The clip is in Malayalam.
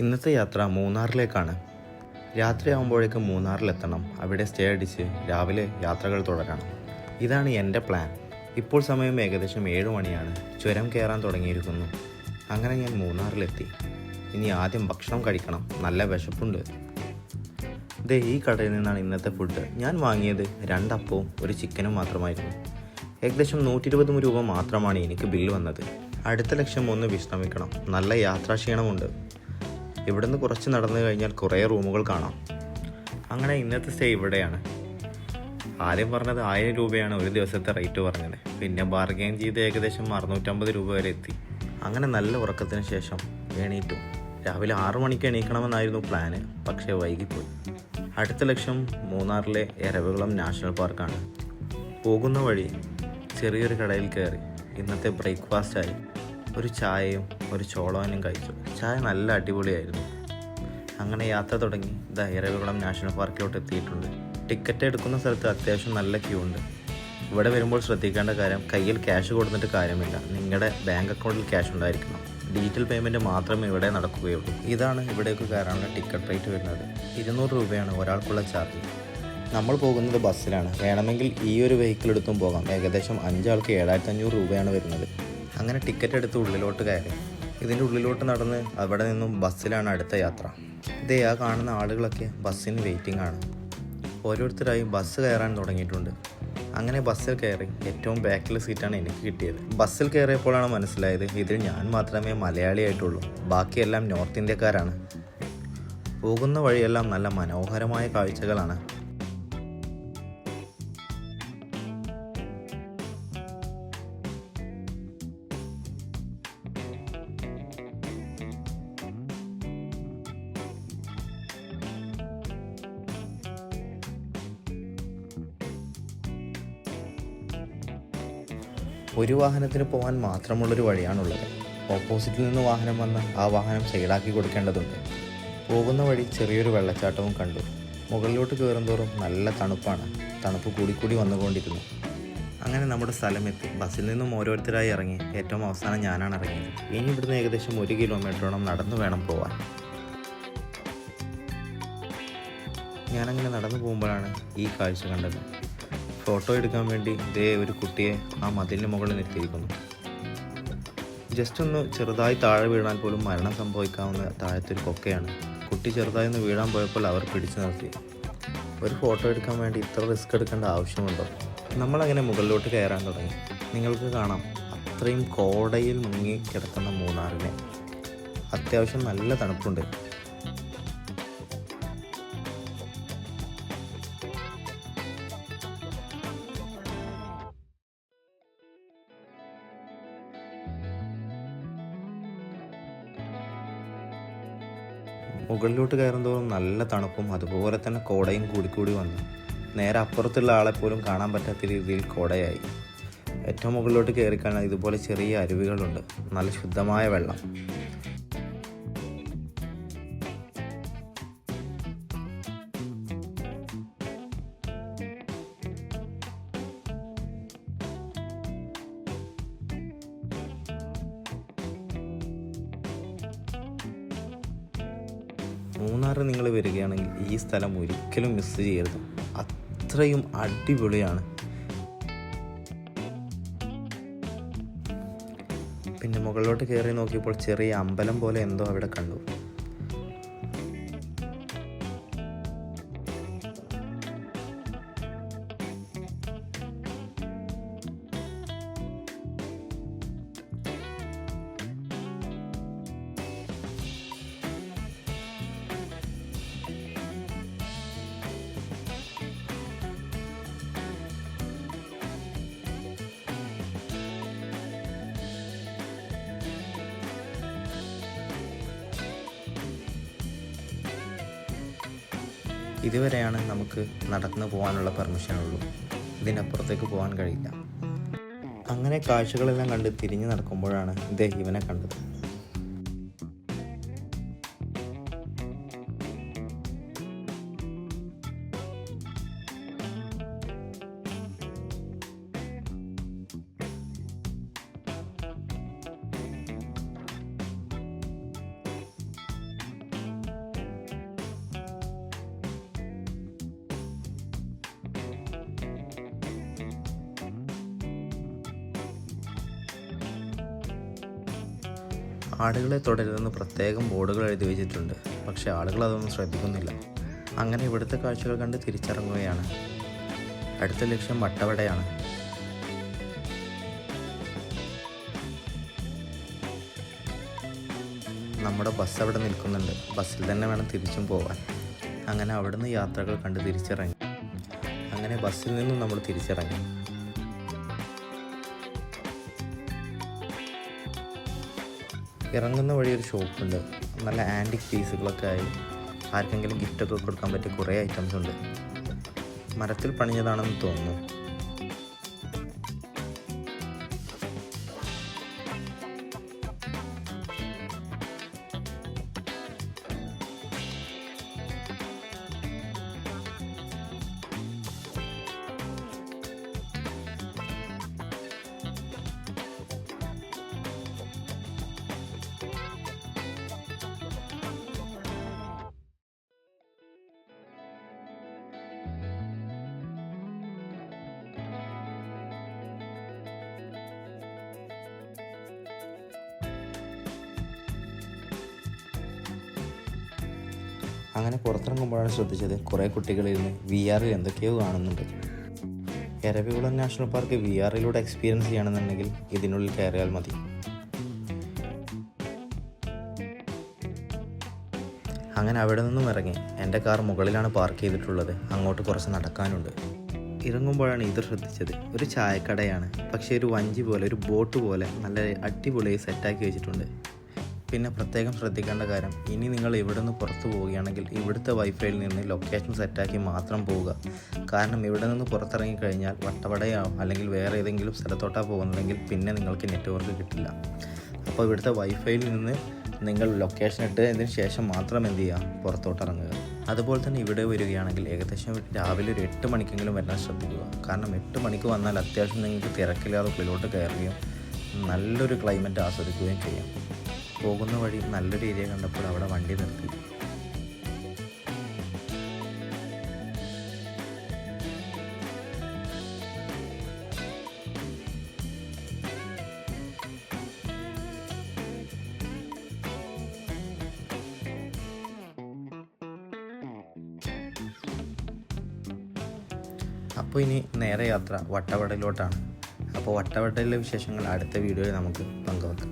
ഇന്നത്തെ യാത്ര മൂന്നാറിലേക്കാണ്. രാത്രിയാകുമ്പോഴേക്കും മൂന്നാറിലെത്തണം. അവിടെ സ്റ്റേ അടിച്ച് രാവിലെ യാത്രകൾ തുടരണം. ഇതാണ് എന്റെ പ്ലാൻ. ഇപ്പോൾ സമയം ഏകദേശം ഏഴ് മണിയാണ്. ചുരം കയറാൻ തുടങ്ങിയിരിക്കുന്നു. അങ്ങനെ ഞാൻ മൂന്നാറിലെത്തി. ഇനി ആദ്യം ഭക്ഷണം കഴിക്കണം. നല്ല വിശപ്പുണ്ട്. ദേ ഈ കടയിൽ നിന്നാണ് ഇന്നത്തെ ഫുഡ് ഞാൻ വാങ്ങിയത് രണ്ടപ്പവും ഒരു ചിക്കനും മാത്രമായിരുന്നു. ഏകദേശം നൂറ്റി ഇരുപത് രൂപ മാത്രമാണ് എനിക്ക് ബില്ല് വന്നത്. അടുത്ത ലക്ഷ്യം ഒന്ന് വിശ്രമിക്കണം. നല്ല യാത്രാക്ഷീണമുണ്ട്. ഇവിടുന്ന് കുറച്ച് നടന്നു കഴിഞ്ഞാൽ കുറേ റൂമുകൾ കാണാം. അങ്ങനെ ഇന്നത്തെ സ്റ്റേ ഇവിടെയാണ്. ആദ്യം പറഞ്ഞത് ആയിരം രൂപയാണ് ഒരു ദിവസത്തെ റേറ്റ് പറഞ്ഞത്. പിന്നെ ബാർഗെയിൻ ചെയ്ത് ഏകദേശം അറുന്നൂറ്റമ്പത് രൂപ വരെ എത്തി. അങ്ങനെ നല്ല ഉറക്കത്തിന് ശേഷം എണീറ്റു. രാവിലെ ആറു മണിക്ക് എണീക്കണമെന്നായിരുന്നു പ്ലാന് പക്ഷേ വൈകിപ്പോയി. അടുത്ത ലക്ഷ്യം മൂന്നാറിലെ എരവികുളം നാഷണൽ പാർക്കാണ്. പോകുന്ന വഴി ചെറിയൊരു കടയിൽ കയറി ഇന്നത്തെ ബ്രേക്ക്ഫാസ്റ്റായി. ഒരു ചായയും ഒരു ചോളവനും കഴിച്ചു. ചായ നല്ല അടിപൊളിയായിരുന്നു. അങ്ങനെ യാത്ര തുടങ്ങി. ദ ഇരവികുളം നാഷണൽ പാർക്കിലോട്ട് എത്തിയിട്ടുണ്ട്. ടിക്കറ്റ് എടുക്കുന്ന സ്ഥലത്ത് അത്യാവശ്യം നല്ല ക്യൂ ഉണ്ട്. ഇവിടെ വരുമ്പോൾ ശ്രദ്ധിക്കേണ്ട കാര്യം കയ്യിൽ ക്യാഷ് കൊടുത്തിട്ട് കാര്യമില്ല. നിങ്ങളുടെ ബാങ്ക് അക്കൗണ്ടിൽ ക്യാഷ് ഉണ്ടായിരിക്കണം. ഡിജിറ്റൽ പേയ്മെന്റ് മാത്രമേ ഇവിടെ നടക്കുകയുള്ളൂ. ഇതാണ് ഇവിടേക്ക് കയറാനുള്ള ടിക്കറ്റ് റേറ്റ് വരുന്നത്. ഇരുന്നൂറ് രൂപയാണ് ഒരാൾക്കുള്ള ചാർജ് നമ്മൾ പോകുന്നത് ബസ്സിലാണ്. വേണമെങ്കിൽ ഈ ഒരു വെഹിക്കിൾ എടുത്തും പോകാം. ഏകദേശം അഞ്ചാൾക്ക് ഏഴായിരത്തി അഞ്ഞൂറ് രൂപയാണ് വരുന്നത്. അങ്ങനെ ടിക്കറ്റ് എടുത്ത് ഉള്ളിലോട്ട് കയറി. ഇതിന്റെ ഉള്ളിലോട്ട് നടന്ന് അവിടെ നിന്നും ബസ്സിലാണ് അടുത്ത യാത്ര. ഇതേ ആ കാണുന്ന ആളുകളൊക്കെ ബസ്സിന് വെയിറ്റിംഗ് ആണ്. ഓരോരുത്തരായി ബസ് കയറാൻ തുടങ്ങിയിട്ടുണ്ട്. അങ്ങനെ ബസ്സിൽ കയറി ഏറ്റവും ബാക്കിലെ സീറ്റാണ് എനിക്ക് കിട്ടിയത്. ബസ്സിൽ കയറിയപ്പോഴാണ് മനസ്സിലായത് ഇതിൽ ഞാൻ മാത്രമേ മലയാളിയായിട്ടുള്ളൂ ബാക്കിയെല്ലാം നോർത്ത് ഇന്ത്യക്കാരാണ്. പോകുന്ന വഴിയെല്ലാം നല്ല മനോഹരമായ കാഴ്ചകളാണ്. ഒരു വാഹനത്തിന് പോകാൻ മാത്രമുള്ളൊരു വഴിയാണുള്ളത്. ഓപ്പോസിറ്റിൽ നിന്ന് വാഹനം വന്ന് ആ വാഹനം സൈഡാക്കി കൊടുക്കേണ്ടതുണ്ട്. പോകുന്ന വഴി ചെറിയൊരു വെള്ളച്ചാട്ടവും കണ്ടു. മുകളിലോട്ട് കയറുന്തോറും നല്ല തണുപ്പാണ്. തണുപ്പ് കൂടിക്കൂടി വന്നുകൊണ്ടിരുന്നു. അങ്ങനെ നമ്മുടെ സ്ഥലമെത്തി. ബസ്സിൽ നിന്നും ഓരോരുത്തരായി ഇറങ്ങി. ഏറ്റവും അവസാനം ഞാനാണ് ഇറങ്ങിയത്. ഇനി ഇവിടുന്ന് ഏകദേശം ഒരു കിലോമീറ്ററോളം നടന്നു വേണം പോവാൻ. ഞാനങ്ങനെ നടന്നു പോകുമ്പോഴാണ് ഈ കാഴ്ച കണ്ടത്. ഫോട്ടോ എടുക്കാൻ വേണ്ടി ഇതേ ഒരു കുട്ടിയെ ആ മതിലിന് മുകളിൽ നിർത്തിയിരിക്കുന്നു. ജസ്റ്റ് ഒന്ന് ചെറുതായി താഴെ വീഴാൻ പോലും മരണം സംഭവിക്കാവുന്ന താഴത്തെ ഒരു കൊക്കയാണ്. കുട്ടി ചെറുതായി ഒന്ന് വീഴാൻ പോയപ്പോൾ അവർ പിടിച്ചു നിർത്തി. ഒരു ഫോട്ടോ എടുക്കാൻ വേണ്ടി ഇത്ര റിസ്ക് എടുക്കേണ്ട ആവശ്യമുണ്ടോ? നമ്മളങ്ങനെ മുകളിലോട്ട് കയറാൻ തുടങ്ങി. നിങ്ങൾക്ക് കാണാം അത്രയും കോടയിൽ മുങ്ങി കിടക്കുന്ന മൂന്നാറിനെ. അത്യാവശ്യം നല്ല തണുപ്പുണ്ട്. മുകളിലോട്ട് കയറും തോറും നല്ല തണുപ്പും അതുപോലെ തന്നെ കോടയും കൂടിക്കൂടി വന്നു. നേരെ അപ്പുറത്തുള്ള ആളെ പോലും കാണാൻ പറ്റാത്ത രീതിയിൽ കോടയായി. ഏറ്റവും മുകളിലോട്ട് കയറിക്കാണാൻ ഇതുപോലെ ചെറിയ അരുവികളുണ്ട്. നല്ല ശുദ്ധമായ വെള്ളം. മൂന്നാറ് നിങ്ങൾ വരികയാണെങ്കിൽ ഈ സ്ഥലം ഒരിക്കലും മിസ് ചെയ്യരുത്. അത്രയും അടിപൊളിയാണ്. പിന്നെ മുകളിലോട്ട് കയറി നോക്കിയപ്പോൾ ചെറിയ അമ്പലം പോലെ എന്തോ അവിടെ കണ്ടു. ഇതുവരെയാണ് നമുക്ക് നടന്നു പോകാനുള്ള പെർമിഷൻ ഉള്ളൂ. ഇതിനപ്പുറത്തേക്ക് പോകാൻ കഴിയില്ല. അങ്ങനെ കാഴ്ചകളെല്ലാം കണ്ട് തിരിഞ്ഞു നടക്കുമ്പോഴാണ് ഇദ്ദേഹം ഇവനെ കണ്ടത്. ആടുകളെ തുടരുതെന്ന് പ്രത്യേകം ബോർഡുകൾ എഴുതി വെച്ചിട്ടുണ്ട്. പക്ഷെ ആളുകൾ അതൊന്നും ശ്രദ്ധിക്കുന്നില്ല. അങ്ങനെ ഇവിടുത്തെ കാഴ്ചകൾ കണ്ട് തിരിച്ചിറങ്ങുകയാണ്. അടുത്ത ലക്ഷ്യം വട്ടവടയാണ്. നമ്മുടെ ബസ് അവിടെ നിൽക്കുന്നുണ്ട്. ബസ്സിൽ തന്നെ വേണം തിരിച്ചും പോകാൻ അങ്ങനെ അവിടുന്ന് യാത്രകൾ കണ്ട് തിരിച്ചിറങ്ങി. അങ്ങനെ ബസ്സിൽ നിന്നും നമ്മൾ തിരിച്ചിറങ്ങി. ഇറങ്ങുന്ന വഴി ഒരു ഷോപ്പുണ്ട്. നല്ല ആന്റിക് പീസുകളൊക്കെ ആയി. ആർക്കെങ്കിലും ഗിഫ്റ്റൊക്കെ കൊടുക്കാൻ പറ്റിയ കുറേ ഐറ്റംസ് ഉണ്ട്. മരത്തിൽ പണിഞ്ഞതാണെന്ന് തോന്നുന്നു. അങ്ങനെ പുറത്തിറങ്ങുമ്പോഴാണ് ശ്രദ്ധിച്ചത്. കുറേ കുട്ടികളിരുന്ന് വി ആറിൽ എന്തൊക്കെയോ കാണുന്നുണ്ട്. എരവികുളം നാഷണൽ പാർക്ക് വി ആറിലൂടെ എക്സ്പീരിയൻസ് ചെയ്യണമെന്നുണ്ടെങ്കിൽ ഇതിനുള്ളിൽ കയറിയാൽ മതി. അങ്ങനെ അവിടെ നിന്നും ഇറങ്ങി. എന്റെ കാർ മുകളിലാണ് പാർക്ക് ചെയ്തിട്ടുള്ളത്. അങ്ങോട്ട് കുറച്ച് നടക്കാനുണ്ട്. ഇറങ്ങുമ്പോഴാണ് ഇത് ശ്രദ്ധിച്ചത്. ഒരു ചായക്കടയാണ്. പക്ഷേ ഒരു വഞ്ചി പോലെ ഒരു ബോട്ട് പോലെ നല്ല അടിപൊളിയായി സെറ്റാക്കി വെച്ചിട്ടുണ്ട്. പിന്നെ പ്രത്യേകം ശ്രദ്ധിക്കേണ്ട കാര്യം ഇനി നിങ്ങൾ ഇവിടെ പുറത്തു പോവുകയാണെങ്കിൽ ഇവിടുത്തെ വൈഫൈയിൽ നിന്ന് ലൊക്കേഷൻ സെറ്റാക്കി മാത്രം പോവുക. കാരണം ഇവിടെ നിന്ന് പുറത്തിറങ്ങി കഴിഞ്ഞാൽ വട്ടവടയോ അല്ലെങ്കിൽ വേറെ ഏതെങ്കിലും സ്ഥലത്തോട്ടാണ് പോകുന്നതെങ്കിൽ പിന്നെ നിങ്ങൾക്ക് നെറ്റ്വർക്ക് കിട്ടില്ല. അപ്പോൾ ഇവിടുത്തെ വൈഫൈയിൽ നിന്ന് നിങ്ങൾ ലൊക്കേഷൻ ഇട്ട് ഇതിന് ശേഷം മാത്രം എന്ത് ചെയ്യുക? പുറത്തോട്ട് ഇറങ്ങുക അതുപോലെ തന്നെ ഇവിടെ വരികയാണെങ്കിൽ ഏകദേശം രാവിലെ ഒരു എട്ട് മണിക്കെങ്കിലും വരാൻ ശ്രദ്ധിക്കുക. കാരണം എട്ട് മണിക്ക് വന്നാൽ അത്യാവശ്യം നിങ്ങൾക്ക് തിരക്കില്ലാതെ ഉള്ളിലോട്ട് കയറുകയും നല്ലൊരു ക്ലൈമറ്റ് ആസ്വദിക്കുകയും ചെയ്യാം. പോകുന്ന വഴി നല്ലൊരു ഏരിയ കണ്ടപ്പോൾ അവിടെ വണ്ടി നിർത്തി. അപ്പോൾ ഇനി നേരെ യാത്ര വട്ടവടയിലോട്ടാണ്. അപ്പോൾ വട്ടവടയിലെ വിശേഷങ്ങൾ അടുത്ത വീഡിയോയിൽ നമുക്ക് പങ്കുവെക്കാം.